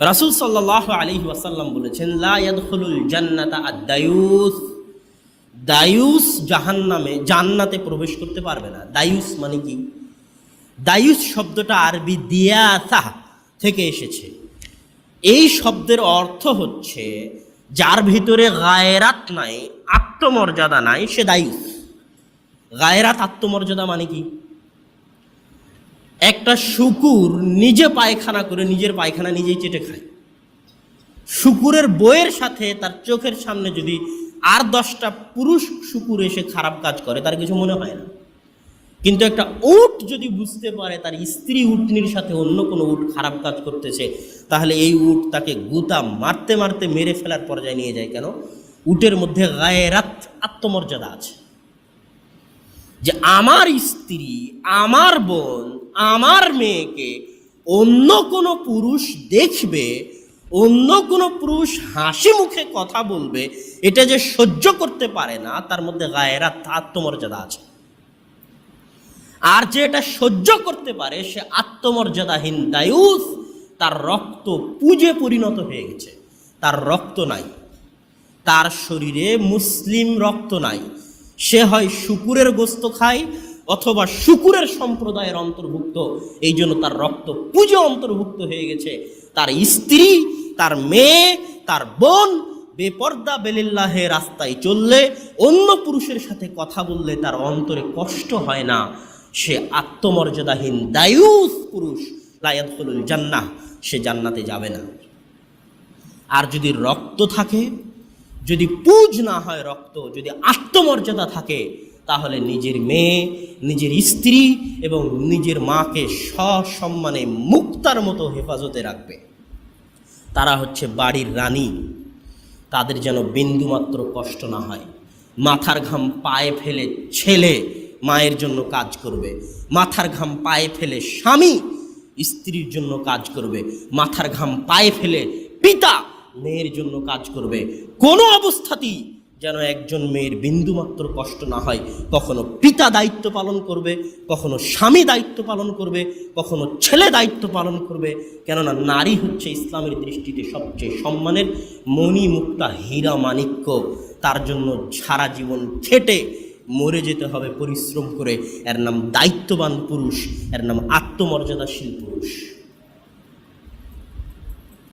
রাসুল সাল্লাহ আলী ওয়াসাল্লাম বলেছেন লায়াদুল জান্নাতা আদায়ুস দায়ুস জাহান্নামে, জান্নাতে প্রবেশ করতে পারবে না। দায়ুস মানে কি? দায়ুস শব্দটা আরবি দিয়াসা থেকে এসেছে। এই শব্দের অর্থ হচ্ছে, যার ভিতরে গায়রাত নাই, আত্মমর্যাদা নাই, সে দায়ুস। গায়রাত আত্মমর্যাদা মানে কি? একটা শুকুর নিজে পায়খানা করে নিজের পায়খানা নিজেই চেটে খায়। শুকুরের বইয়ের সাথে তার চোখের সামনে যদি আর দশটা পুরুষ শুকুর এসে খারাপ কাজ করে, তার কিছু মনে হয় না। কিন্তু একটা উট যদি বুঝতে পারে তার স্ত্রী উটনির সাথে অন্য কোনো উট খারাপ কাজ করতেছে, তাহলে এই উট তাকে গুতা মারতে মারতে মেরে ফেলার পর্যায়ে নিয়ে যায় কেন? উটের মধ্যে গায়ে রাত আত্মমর্যাদা আছে। যে আমার স্ত্রী, আমার বোন, আমার মেয়েকে অন্য কোনো পুরুষ দেখবে, অন্য কোনো পুরুষ হাসি মুখে কথা বলবে, এটা যে সহ্য করতে পারে না, তার মধ্যে গায়েরা আত্মমর্যাদা আছে। আর যে এটা সহ্য করতে পারে, সে আত্মমর্যাদাহীন দায়ুস, তার রক্ত পুজে পরিণত হয়ে গেছে। তার রক্ত নাই। তার শরীরে মুসলিম রক্ত নাই। সে হয় শুকুরের গোস্ত খায় অথবা শুকুরের সম্প্রদায়ের অন্তর্ভুক্ত। এই জন্য তার রক্ত পুজো অন্তর্ভুক্ত হয়ে গেছে। তার স্ত্রী, তার মেয়ে, তার বোন বেপর্দা বেলিল্লাহে রাস্তায় চললে অন্য পুরুষের সাথে কথা বললে তার অন্তরে কষ্ট হয় না। সে আত্মমর্যাদাহীন দায়ুস পুরুষ। লায়াদুল জান্নাহ, সে জান্নাতে যাবে না। আর যদি রক্ত থাকে যদি পুজ না হয় রক্ত, যদি আত্মমর্যাদা থাকে, তাহলে নিজের মেয়ে, নিজের স্ত্রী এবং নিজের মাকে সসম্মানে মুক্তার মতো হেফাজতে রাখবে। তারা হচ্ছে বাড়ির রানী। তাদের যেন বিন্দুমাত্র কষ্ট না হয়। মাথার ঘাম পায়ে ফেলে ছেলে মায়ের জন্য কাজ করবে। মাথার ঘাম পায়ে ফেলে স্বামী স্ত্রীর জন্য কাজ করবে। মাথার ঘাম পায়ে ফেলে পিতা মেয়ের জন্য কাজ করবে। কোনো অবস্থাতেই যেন একজন মেয়ের বিন্দুমাত্র কষ্ট না হয়। কখনো পিতা দায়িত্ব পালন করবে, কখনো স্বামী দায়িত্ব পালন করবে, কখনো ছেলে দায়িত্ব পালন করবে। কেননা নারী হচ্ছে ইসলামের দৃষ্টিতে সবচেয়ে সম্মানের মণি মুক্তা হীরা মাণিক্য। তার জন্য সারা জীবন খেটে মরে যেতে হবে, পরিশ্রম করে। এর নাম দায়িত্ববান পুরুষ, এর নাম আত্মমর্যাদাশীল পুরুষ।